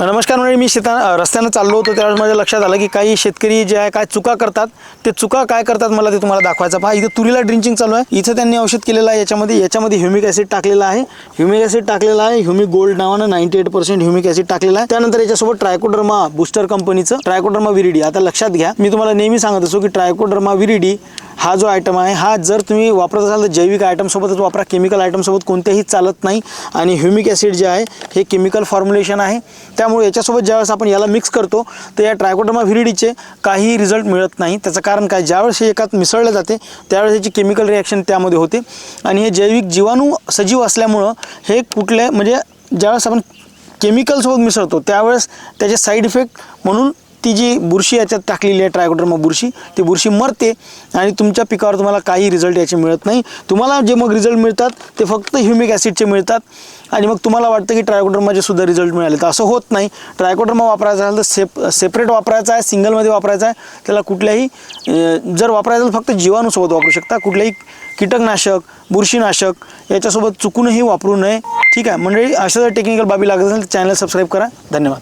नमस्कार म्हणजे मी शेता रस्त्यानं चाललो होतो त्यावेळेस माझ्या लक्षात आलं की काही शेतकरी जे आहे काय चुका करतात ते चुका काय करतात मला ते तुम्हाला दाखवायचं. पहा इथं तुरीला ड्रिंचिंग चालू आहे. इथं त्यांनी औषध केलेलं आहे याच्यामध्ये. याच्यामध्ये ह्युमिक ॲसिड टाकलेलं आहे. ह्युमिक ॲसिड टाकलेलं आहे. ह्युमिक गोल्ड नावानं ninety eight percent humic acid टाकलेलं आहे. त्यानंतर याच्यासोबत ट्रायकोडर्मा बुस्टर कंपनीचं ट्रायकोडर्मा विरिडी आता लक्षात घ्या. मी तुम्हाला नेहमी सांगत असो की ट्रायकोडर्मा विरिडी हा जो आयटम आहे हा जर तुम्ही वापरत असाल तर जैविक आयटमसोबतच वापरा. केमिकल आयटमसोबत कोणत्याही चालत नाही. आणि ह्युमिक ॲसिड जे आहे हे केमिकल फॉर्म्युलेशन आहे. त्यामुळे याच्यासोबत ज्यावेळेस आपण याला मिक्स करतो तर या ट्रायकोडर्मा व्हिरिडीचे काही रिझल्ट मिळत नाही. त्याचं कारण काय? ज्यावेळेस हे एकात मिसळलं जाते त्यावेळेस याची केमिकल रिॲक्शन त्यामध्ये होते. आणि हे जैविक जीवाणू सजीव असल्यामुळं हे कुठल्या म्हणजे ज्यावेळेस आपण केमिकलसोबत मिसळतो त्यावेळेस त्याचे साईड इफेक्ट म्हणून ती जी बुरशी याच्यात टाकलेली आहे ट्रायकोडर्मा बुरशी ती बुरशी मरते आणि तुमच्या पिकावर तुम्हाला काही रिझल्ट याचे मिळत नाही. तुम्हाला जे मग रिझल्ट मिळतात ते फक्त ह्युमिक ॲसिडचे मिळतात आणि मग तुम्हाला वाटतं की ट्रायकोडर्माचे सुद्धा रिझल्ट मिळाले तर असं होत नाही. ट्रायकोडर्मा वापरायचा असेल तर सेप सेपरेट वापरायचा आहे सिंगलमध्ये वापरायचा आहे. त्याला कुठल्याही जर वापरायचं असेल फक्त जीवाणूसोबत वापरू शकता. कुठल्याही कीटकनाशक बुरशीनाशक याच्यासोबत चुकूनही वापरू नये. ठीक आहे. मंडळी अशा जर टेक्निकल बाबी लागत असेल तर चॅनल सबस्क्राईब करा. धन्यवाद.